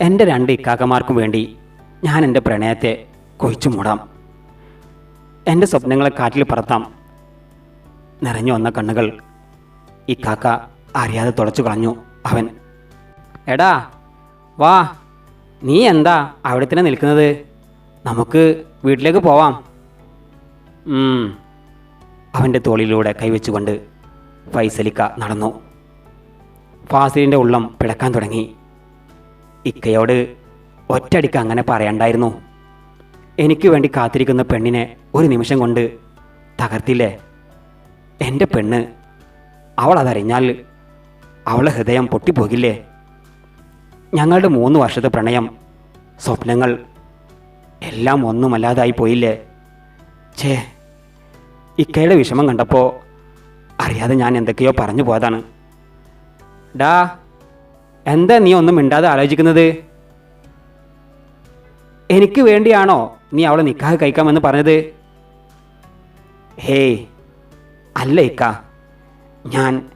എന്റെ രണ്ട് ഇക്കാക്കമാർക്കും വേണ്ടി ഞാൻ എന്റെ പ്രണയത്തെ കൊഴിച്ചു മൂടാം. എന്റെ സ്വപ്നങ്ങളെ കാറ്റിൽ പറത്താം. നിറഞ്ഞു വന്ന കണ്ണുകൾ ഇക്കാക്ക അറിയാതെ തുടച്ചു കളഞ്ഞു അവൻ. എടാ വാ നീ എന്താ അവിടെ തന്നെ നിൽക്കുന്നത്? നമുക്ക് വീട്ടിലേക്ക് പോവാം. അവന്റെ തോളിലൂടെ കൈവച്ചുകൊണ്ട് ഫൈസലിക്ക നടന്നു. ഫാസിലിന്റെ ഉള്ളം പിടക്കാൻ തുടങ്ങി. ഇക്കയോട് ഒറ്റടിക്ക് അങ്ങനെ പറയണ്ടായിരുന്നു. എനിക്ക് വേണ്ടി കാത്തിരിക്കുന്ന പെണ്ണിനെ ഒരു നിമിഷം കൊണ്ട് തകർത്തില്ലേ? എന്റെ പെണ്ണ് അവൾ അതറിഞ്ഞാൽ അവളെ ഹൃദയം പൊട്ടിപ്പോകില്ലേ? ഞങ്ങളുടെ മൂന്ന് വർഷത്തെ പ്രണയം സ്വപ്നങ്ങൾ എല്ലാം ഒന്നുമല്ലാതായി പോയില്ലേ? ഛേ ഇക്കയുടെ വിഷമം കണ്ടപ്പോൾ അറിയാതെ ഞാൻ എന്തൊക്കെയോ പറഞ്ഞു പോയതാണ്. ഡാ എന്താ നീ ഒന്നും മിണ്ടാതെ ആലോചിക്കുന്നത്? എനിക്ക് വേണ്ടിയാണോ നീ അവളെ നിക്കാഹ് കഴിക്കാമെന്ന് പറഞ്ഞത്? ഹേയ് അല്ല ഇക്ക. ഞാൻ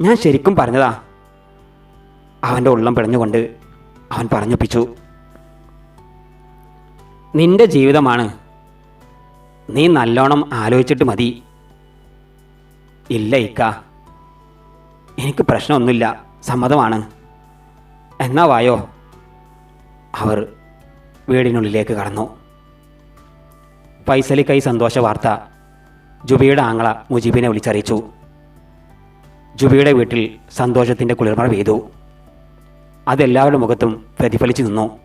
ഞാൻ ശരിക്കും പറഞ്ഞതാ. അവന്റെ ഉള്ളം പിടഞ്ഞുകൊണ്ട് അവൻ പറഞ്ഞൊപ്പിച്ചു. നിന്റെ ജീവിതമാണ്. നീ നല്ലോണം ആലോചിച്ചിട്ട് മതി. ഇല്ല ഇക്ക. എനിക്ക് പ്രശ്നമൊന്നുമില്ല. സമ്മതമാണ്. എന്നാ വായോ അവർ വീടിനുള്ളിലേക്ക് കടന്നു. ഫൈസലിക്കൈ സന്തോഷ വാർത്ത ജുബിയുടെ ആങ്ങള മുജീബിനെ വിളിച്ചറിയിച്ചു. ജുബിയുടെ വീട്ടിൽ സന്തോഷത്തിന്റെ കുളിർമഴ പെയ്തു. അതെല്ലാവരുടെ മുഖത്തും പ്രതിഫലിച്ചു നിന്നു.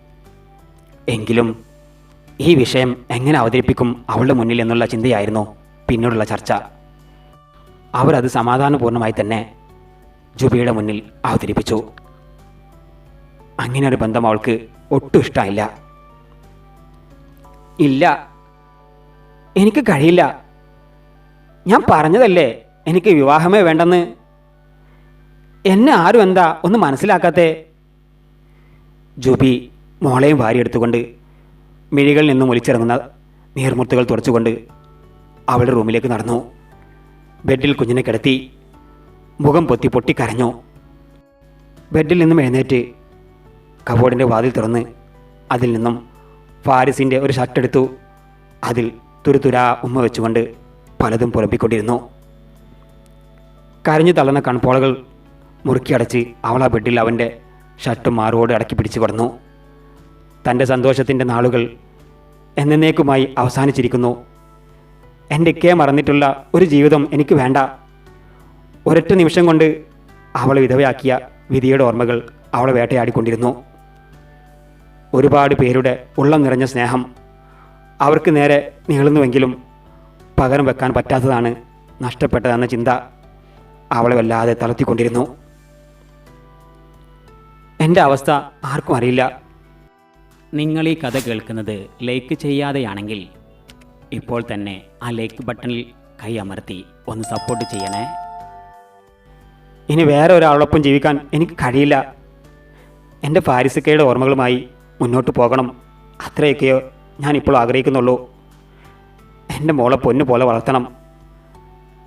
എങ്കിലും ഈ വിഷയം എങ്ങനെ അവതരിപ്പിക്കും അവളുടെ മുന്നിൽ എന്നുള്ള ചിന്തയായിരുന്നു പിന്നീടുള്ള ചർച്ച. അവരത് സമാധാനപൂർണമായി തന്നെ ജുബിയുടെ മുന്നിൽ അവതരിപ്പിച്ചു. അങ്ങനെ ഒരു ബന്ധം അവൾക്ക് ഒട്ടും ഇഷ്ടമായില്ല ഇല്ല. എനിക്ക് കഴിയില്ല. ഞാൻ പറഞ്ഞതല്ലേ എനിക്ക് വിവാഹമേ വേണ്ടെന്ന്? എന്നെ ആരും എന്താ ഒന്ന് മനസ്സിലാക്കാത്തേ? ജൂബി മോളെയും വാരി എടുത്തുകൊണ്ട് മിഴികളിൽ നിന്നും ഒലിച്ചിറങ്ങുന്ന നീർമുത്തുകൾ തുറച്ചുകൊണ്ട് അവളുടെ റൂമിലേക്ക് നടന്നു. ബെഡിൽ കുഞ്ഞിനെ കിടത്തി മുഖം പൊത്തി പൊട്ടിക്കരഞ്ഞു ബെഡിൽ നിന്നും എഴുന്നേറ്റ് കബോർഡിന്റെ വാതിൽ തുറന്ന് അതിൽ നിന്നും ഫാരിസിന്റെ ഒരു ഷർട്ട് എടുത്തു. അതിൽ തുരുതുരാ ഉമ്മ വെച്ചുകൊണ്ട് പലതും പുലപ്പിക്കൊണ്ടിരുന്നു കരഞ്ഞു തള്ളുന്ന കൺപോളകൾ മുറുക്കി അടച്ച് അവൾ ആ ബെഡിൽ അവന്റെ ഷർട്ട് മാറോട് അടക്കി പിടിച്ചു കിടന്നു. തന്റെ സന്തോഷത്തിന്റെ നാളുകൾ എന്നേക്കുമായി അവസാനിച്ചിരിക്കുന്നു. എന്റെ കെ മറന്നിട്ടുള്ള ഒരു ജീവിതം എനിക്ക് വേണ്ട. ഒരൊറ്റ നിമിഷം കൊണ്ട് അവളെ വിധവയാക്കിയ വിധിയുടെ ഓർമ്മകൾ അവളെ വേട്ടയാടിക്കൊണ്ടിരുന്നു. ഒരുപാട് പേരുടെ ഉള്ളം നിറഞ്ഞ സ്നേഹം അവർക്ക് നേരെ നീളുന്നുവെങ്കിലും പകരം വെക്കാൻ പറ്റാത്തതാണ് നഷ്ടപ്പെട്ടതെന്ന ചിന്ത അവളെ വല്ലാതെ തളർത്തിക്കൊണ്ടിരുന്നു. എന്റെ അവസ്ഥ ആർക്കും അറിയില്ല. നിങ്ങൾ ഈ കഥ കേൾക്കുന്നത് ലൈക്ക് ചെയ്യാതെയാണെങ്കിൽ ഇപ്പോൾ തന്നെ ആ ലൈക്ക് ബട്ടണിൽ കൈ അമർത്തി ഒന്ന് സപ്പോർട്ട് ചെയ്യണേ. ഇനി വേറെ ഒരാളോടൊപ്പം ജീവിക്കാൻ എനിക്ക് കഴിയില്ല. എന്റെ പാരിസിക്കയുടെ ഓർമ്മകളുമായി മുന്നോട്ട് പോകണം. അത്രയൊക്കെയോ ഞാനിപ്പോൾ ആഗ്രഹിക്കുന്നുള്ളൂ. എന്റെ മോളെ പൊന്നു പോലെ വളർത്തണം.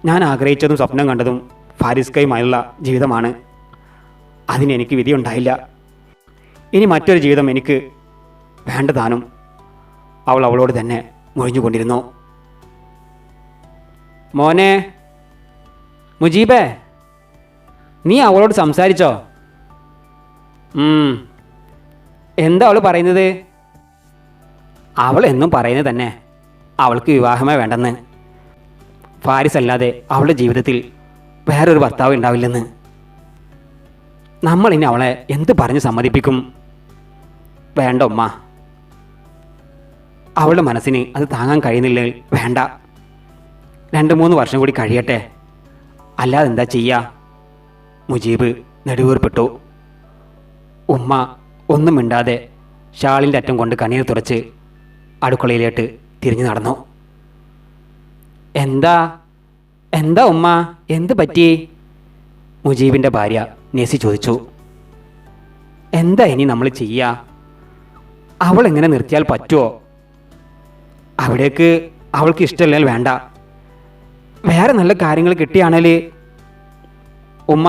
ഞാൻ ആഗ്രഹിച്ചതും സ്വപ്നം കണ്ടതും ഫാരിസ്കയുമായുള്ള ജീവിതമാണ്. അതിന് എനിക്ക് വിധിയുണ്ടായില്ല. ഇനി മറ്റൊരു ജീവിതം എനിക്ക് വേണ്ടതാനും അവൾ അവളോട് തന്നെ മൊഴിഞ്ഞുകൊണ്ടിരുന്നു. മോനെ മുജീബേ നീ അവളോട് സംസാരിച്ചോ. എന്താ അവൾ പറയുന്നത്? അവൾ എന്നും പറയുന്നത് തന്നെ അവൾക്ക് വിവാഹമേ വേണ്ടെന്ന്. ഫാരിസ് അല്ലാതെ അവളുടെ ജീവിതത്തിൽ വേറൊരു ഭർത്താവ് ഉണ്ടാവില്ലെന്ന്. നമ്മൾ ഇനി അവളെ എന്ത് പറഞ്ഞ് സമ്മതിപ്പിക്കും? വേണ്ട ഉമ്മ. അവളുടെ മനസ്സിന് അത് താങ്ങാൻ കഴിയുന്നില്ലെങ്കിൽ വേണ്ട. രണ്ട് മൂന്ന് വർഷം കൂടി കഴിയട്ടെ. അല്ലാതെ എന്താ ചെയ്യുക മുജീബ് നെടുവേർപ്പെട്ടു. ഉമ്മ ഒന്നും മിണ്ടാതെ ഷാളിന്റെ അറ്റം കൊണ്ട് കണ്ണീർ തുറച്ച് അടുക്കളയിലേട്ട് തിരിഞ്ഞു നടന്നു. എന്താ? എന്താ ഉമ്മ? എന്ത് പറ്റി? മുജീബിന്റെ ഭാര്യ നെസി ചോദിച്ചു. എന്താ ഇനി നമ്മൾ ചെയ്യുക അവൾ എങ്ങനെ നിർത്തിയാൽ പറ്റുമോ അവിടേക്ക് അവൾക്ക് ഇഷ്ടമില്ലെങ്കിൽ വേണ്ട. വേറെ നല്ല കാര്യങ്ങൾ കിട്ടിയാണെങ്കിൽ ഉമ്മ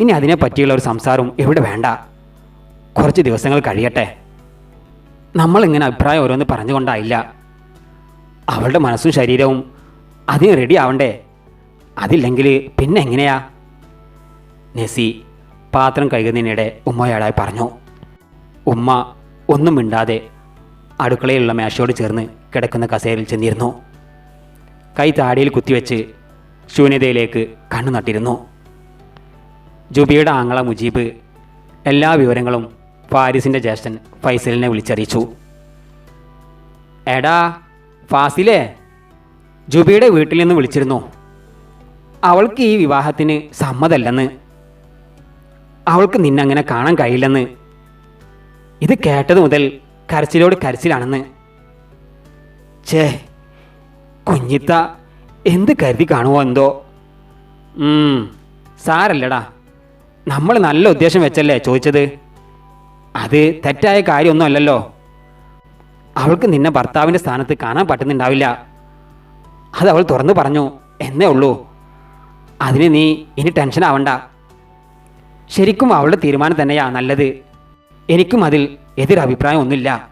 ഇനി അതിനെ പറ്റിയുള്ള ഒരു സംസാരം ഇവിടെ വേണ്ട. കുറച്ച് ദിവസങ്ങൾ കഴിയട്ടെ. നമ്മളിങ്ങനെ അഭിപ്രായം ഓരോന്ന് പറഞ്ഞുകൊണ്ടായില്ല. അവളുടെ മനസ്സും ശരീരവും അതിന് റെഡി ആവണ്ടേ? അതില്ലെങ്കിൽ പിന്നെ എങ്ങനെയാ? നെസി പാത്രം കഴുകുന്നതിനിടെ ഉമ്മയാളായി പറഞ്ഞു. ഉമ്മ ഒന്നും മിണ്ടാതെ അടുക്കളയിലുള്ള മേശയോട് ചേർന്ന് കിടക്കുന്ന കസേരയിൽ ചെന്നിരുന്നു. കൈ താടിയിൽ കുത്തിവെച്ച് ശൂന്യതയിലേക്ക് കണ്ണു നട്ടിരുന്നു ജുബിയുടെ ആങ്ങള മുജീബ് എല്ലാ വിവരങ്ങളും ഫാരിസിന്റെ ജ്യേഷ്ഠൻ ഫൈസലിനെ വിളിച്ചറിയിച്ചു. എടാ ഫാസിലേ ജുബിയുടെ വീട്ടിൽ നിന്ന് വിളിച്ചിരുന്നു. അവൾക്ക് ഈ വിവാഹത്തിന് സമ്മതല്ലെന്ന്. അവൾക്ക് നിന്നങ്ങനെ കാണാൻ കഴിയില്ലെന്ന്. ഇത് കേട്ടത് മുതൽ കരച്ചിലോട് കരച്ചിലാണെന്ന്. ചേ കുഞ്ഞിത്ത എന്ത് കരുതി കാണുമോ എന്തോ? സാരല്ലടാ. നമ്മൾ നല്ല ഉദ്ദേശം വെച്ചല്ലേ ചോദിച്ചത്? അത് തെറ്റായ കാര്യമൊന്നുമല്ലല്ലോ. അവൾക്ക് നിന്നെ ഭർത്താവിന്റെ സ്ഥാനത്ത് കാണാൻ പറ്റുന്നുണ്ടാവില്ല. അത് അവൾ തുറന്നു പറഞ്ഞു എന്നേ ഉള്ളൂ. അതിന് നീ ഇനി ടെൻഷൻ ആവണ്ട. ശരിക്കും അവളുടെ തീരുമാനം തന്നെയാ നല്ലത്. എനിക്കും അതിൽ എതിരഭിപ്രായം ഒന്നുമില്ല.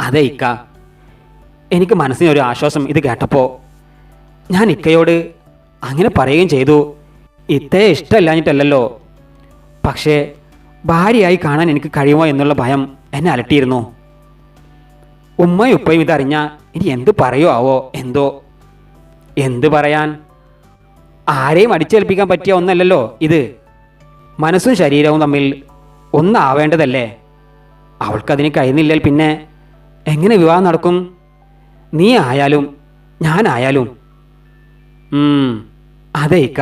അതെ ഇക്ക. എനിക്ക് മനസ്സിനൊരു ആശ്വാസം ഇത് കേട്ടപ്പോൾ ഞാൻ ഇക്കയോട് അങ്ങനെ പറയുകയും ചെയ്തു. ഇത്തയെ ഇഷ്ടമല്ലാഞ്ഞിട്ടല്ലല്ലോ. പക്ഷേ ഭാര്യയായി കാണാൻ എനിക്ക് കഴിയുമോ എന്നുള്ള ഭയം എന്നെ അലട്ടിയിരുന്നു. ഉമ്മയും ഉപ്പയും ഇതറിഞ്ഞ ഇനി എന്ത് പറയോ ആവോ എന്തോ? എന്ത് പറയാൻ? ആരെയും അടിച്ചേൽപ്പിക്കാൻ പറ്റിയ ഒന്നല്ലല്ലോ ഇത്. മനസ്സും ശരീരവും തമ്മിൽ ഒന്നാവേണ്ടതല്ലേ? അവൾക്കതിന് കഴിയുന്നില്ലെങ്കിൽ പിന്നെ എങ്ങനെ വിവാഹം നടക്കും? നീ ആയാലും ഞാനായാലും അതേക്ക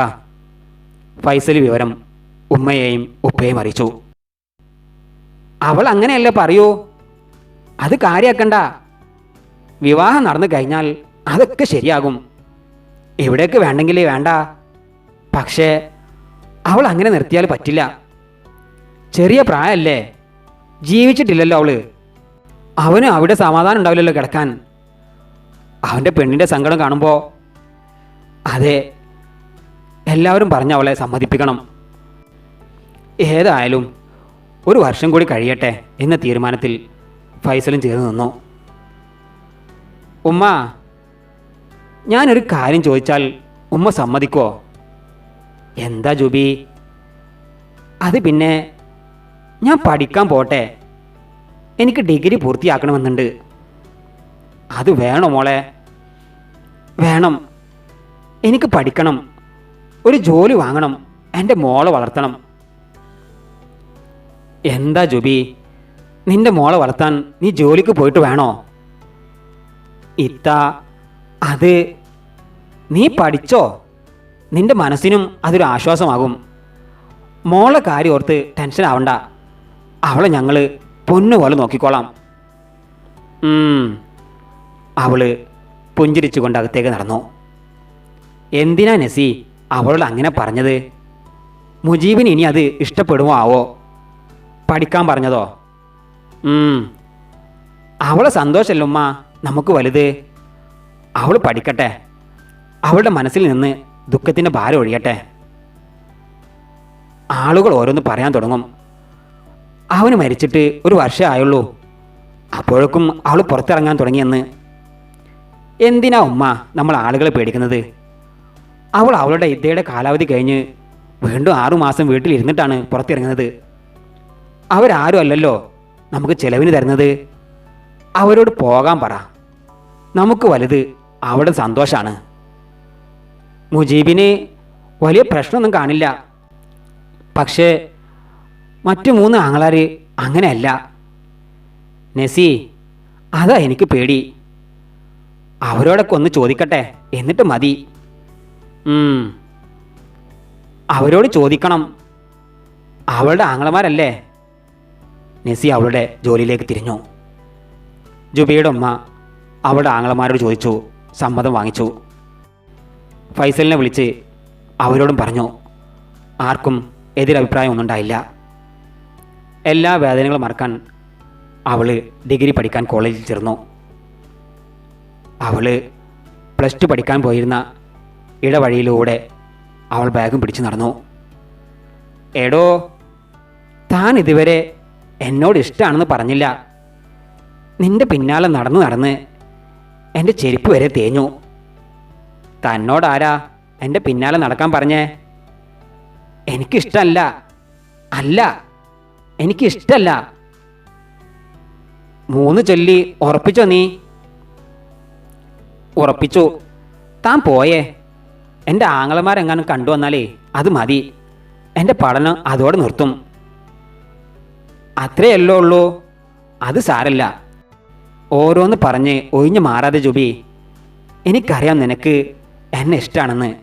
ഫൈസൽ വിവരം ഉമ്മയെയും ഉപ്പയെയും അറിയിച്ചു. അവൾ അങ്ങനെയല്ലേ പറയൂ? അത് കാര്യാക്കണ്ട. വിവാഹം നടന്നു കഴിഞ്ഞാൽ അതൊക്കെ ശരിയാകും. എവിടെയൊക്കെ വേണ്ടെങ്കിലേ വേണ്ട. പക്ഷേ അവൾ അങ്ങനെ നിർത്തിയാൽ പറ്റില്ല. ചെറിയ പ്രായമല്ലേ ജീവിച്ചിട്ടില്ലല്ലോ അവൾ. അവന് അവിടെ സമാധാനം ഉണ്ടാവില്ലല്ലോ കിടക്കാൻ. അവന്റെ പെണ്ണിന്റെ സങ്കടം കാണുമ്പോൾ അതെ എല്ലാവരും പറഞ്ഞ് അവളെ സമ്മതിപ്പിക്കണം. ഏതായാലും ഒരു വർഷം കൂടി കഴിയട്ടെ എന്ന തീരുമാനത്തിൽ ഫൈസലും ചേർന്ന് നിന്നു. ഉമ്മ ഞാനൊരു കാര്യം ചോദിച്ചാൽ ഉമ്മ സമ്മതിക്കോ? എന്താ ജുബി? അത് പിന്നെ ഞാൻ പഠിക്കാൻ പോട്ടെ. എനിക്ക് ഡിഗ്രി പൂർത്തിയാക്കണമെന്നുണ്ട്. അത് വേണോ മോളെ? വേണം. എനിക്ക് പഠിക്കണം. ഒരു ജോലി വാങ്ങണം. എന്റെ മോളെ വളർത്തണം. എന്താ ജുബി? നിന്റെ മോളെ വളർത്താൻ നീ ജോലിക്ക് പോയിട്ട് വേണോ? ഇത്ത അത് നീ പഠിച്ചോ? നിന്റെ മനസ്സിനും അതൊരു ആശ്വാസമാകും. മോളെ കാര്യം ഓർത്ത് ടെൻഷൻ ആവണ്ട. അവളെ ഞങ്ങൾ പൊന്നുപോലെ നോക്കിക്കോളാം. അവൾ പുഞ്ചിരിച്ചുകൊണ്ട് അകത്തേക്ക് നടന്നു. എന്തിനാ നസി അവളോട് അങ്ങനെ പറഞ്ഞത്? മുജീബിന് ഇനി അത് ഇഷ്ടപ്പെടുമോ ആവോ? പഠിക്കാൻ പറഞ്ഞതോ. അവളെ സന്തോഷമല്ല ഉമ്മ? നമുക്ക് വലുത്. അവൾ പഠിക്കട്ടെ. അവളുടെ മനസ്സിൽ നിന്ന് ദുഃഖത്തിന്റെ ഭാരം ഒഴിയട്ടെ. ആളുകൾ ഓരോന്ന് പറയാൻ തുടങ്ങും. അവന് മരിച്ചിട്ട് ഒരു വർഷമേ ആയുള്ളൂ. അപ്പോഴേക്കും അവൾ പുറത്തിറങ്ങാൻ തുടങ്ങിയെന്ന്. എന്തിനാ ഉമ്മ നമ്മൾ ആളുകളെ പേടിക്കുന്നത്? അവൾ അവളുടെ ഇദ്ദയുടെ കാലാവധി കഴിഞ്ഞ് വീണ്ടും ആറുമാസം വീട്ടിലിരുന്നിട്ടാണ് പുറത്തിറങ്ങുന്നത്. അവരാരും അല്ലല്ലോ നമുക്ക് ചെലവിന് തരുന്നത്. അവരോട് പോകാൻ പറ. നമുക്ക് വലുത് അവിടെ സന്തോഷമാണ് മുജീബിന് വലിയ പ്രശ്നമൊന്നും കാണില്ല. പക്ഷേ മറ്റു മൂന്ന് ആങ്ങളാർ അങ്ങനെയല്ല. നെസി അതാ എനിക്ക് പേടി. അവരോടൊക്കെ ഒന്ന് ചോദിക്കട്ടെ എന്നിട്ട് മതി. അവരോട് ചോദിക്കണം. അവളുടെ ആങ്ങളമാരല്ലേ? നെസി അവളുടെ ജോലിയിലേക്ക് തിരിഞ്ഞു. ജുബിയുടെ ഉമ്മ അവളുടെ ആങ്ങളമാരോട് ചോദിച്ചു സമ്മതം വാങ്ങിച്ചു. ഫൈസലിനെ വിളിച്ച് അവരോടും പറഞ്ഞു ആർക്കും എതിരഭിപ്രായം ഒന്നും ഉണ്ടായില്ല. എല്ലാ വേദനകളും മറക്കാൻ അവൾ ഡിഗ്രി പഠിക്കാൻ കോളേജിൽ ചേർന്നു. അവൾ പ്ലസ് ടു പഠിക്കാൻ പോയിരുന്ന ഇടവഴിയിലൂടെ അവൾ ബാഗും പിടിച്ചു നടന്നു. എടോ താൻ ഇതുവരെ എന്നോട് ഇഷ്ടമാണെന്ന് പറഞ്ഞില്ല. നിന്റെ പിന്നാലെ നടന്നു നടന്ന് എന്റെ ചെരുപ്പ് വരെ തേഞ്ഞു. തന്നോടാരാ എന്റെ പിന്നാലെ നടക്കാൻ പറഞ്ഞേ? എനിക്കിഷ്ടമല്ല അല്ല എനിക്കിഷ്ടമല്ല മൂന്ന് ചൊല്ലി ഉറപ്പിച്ചോ നീ? ഉറപ്പിച്ചു. താൻ പോയേ. എന്റെ ആങ്ങളമാരെങ്ങാനും കണ്ടു വന്നാലേ അത് മതി. എന്റെ പഠനം അതോടെ നിർത്തും. അത്രയല്ലോ ഉള്ളൂ? അത് സാരല്ല. ഓരോന്ന് പറഞ്ഞ് ഒഴിഞ്ഞു മാറാതെ ജുബി എനിക്കറിയാം നിനക്ക് എന്നെ ഇഷ്ടമാണെന്ന്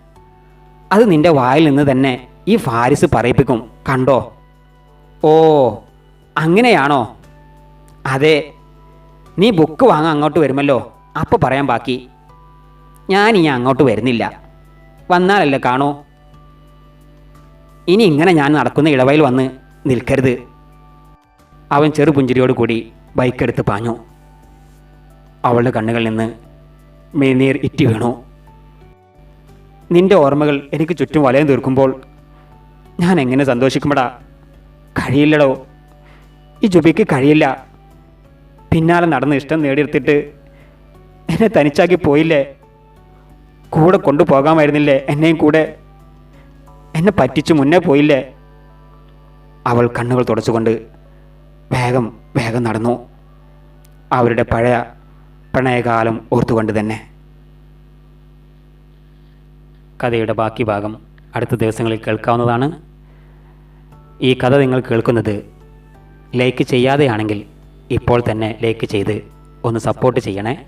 അത് നിന്റെ വായിൽ നിന്ന് തന്നെ ഈ ഫാരിസ് പറയിപ്പിക്കും കണ്ടോ? ഓ അങ്ങനെയാണോ? അതെ നീ ബുക്ക് വാങ്ങാൻ അങ്ങോട്ട് വരുമല്ലോ. അപ്പോൾ പറയാൻ ബാക്കി. ഞാൻ ഇനി അങ്ങോട്ട് വരുന്നില്ല. വന്നാലല്ലേ കാണൂ. ഇനി ഇങ്ങനെ ഞാൻ നടക്കുന്ന ഇടവയിൽ വന്ന് നിൽക്കരുത്. അവൻ ചെറുപുഞ്ചിരിയോട് കൂടി ബൈക്കെടുത്ത് പാഞ്ഞു. അവളുടെ കണ്ണുകളിൽ നിന്ന് മേനീർ ഇറ്റി വീണു. നിന്റെ ഓർമ്മകൾ എനിക്ക് ചുറ്റും വലയം തീർക്കുമ്പോൾ ഞാൻ എങ്ങനെ സന്തോഷിക്കുമ്പടാ കഴിയില്ലടോ. ഈ ജുബിക്ക് കഴിയില്ല. പിന്നാലെ നടന്ന് ഇഷ്ടം നേടിയെടുത്തിട്ട് എന്നെ തനിച്ചാക്കി പോയില്ലേ? കൂടെ കൊണ്ടുപോകാമായിരുന്നില്ലേ എന്നെയും കൂടെ? എന്നെ പറ്റിച്ചു മുന്നേ പോയില്ലേ? അവൾ കണ്ണുകൾ തുടച്ചുകൊണ്ട് വേഗം വേഗം നടന്നു. അവരുടെ പഴയ പ്രണയകാലം ഓർത്തുകൊണ്ട് തന്നെ. കഥയുടെ ബാക്കി ഭാഗം അടുത്ത ദിവസങ്ങളിൽ കേൾക്കാവുന്നതാണ്. ഈ കഥ നിങ്ങൾ കേൾക്കുന്നത് ലൈക്ക് ചെയ്യാതെയാണെങ്കിൽ ഇപ്പോൾ തന്നെ ലൈക്ക് ചെയ്ത് ഒന്ന് സപ്പോർട്ട് ചെയ്യണേ.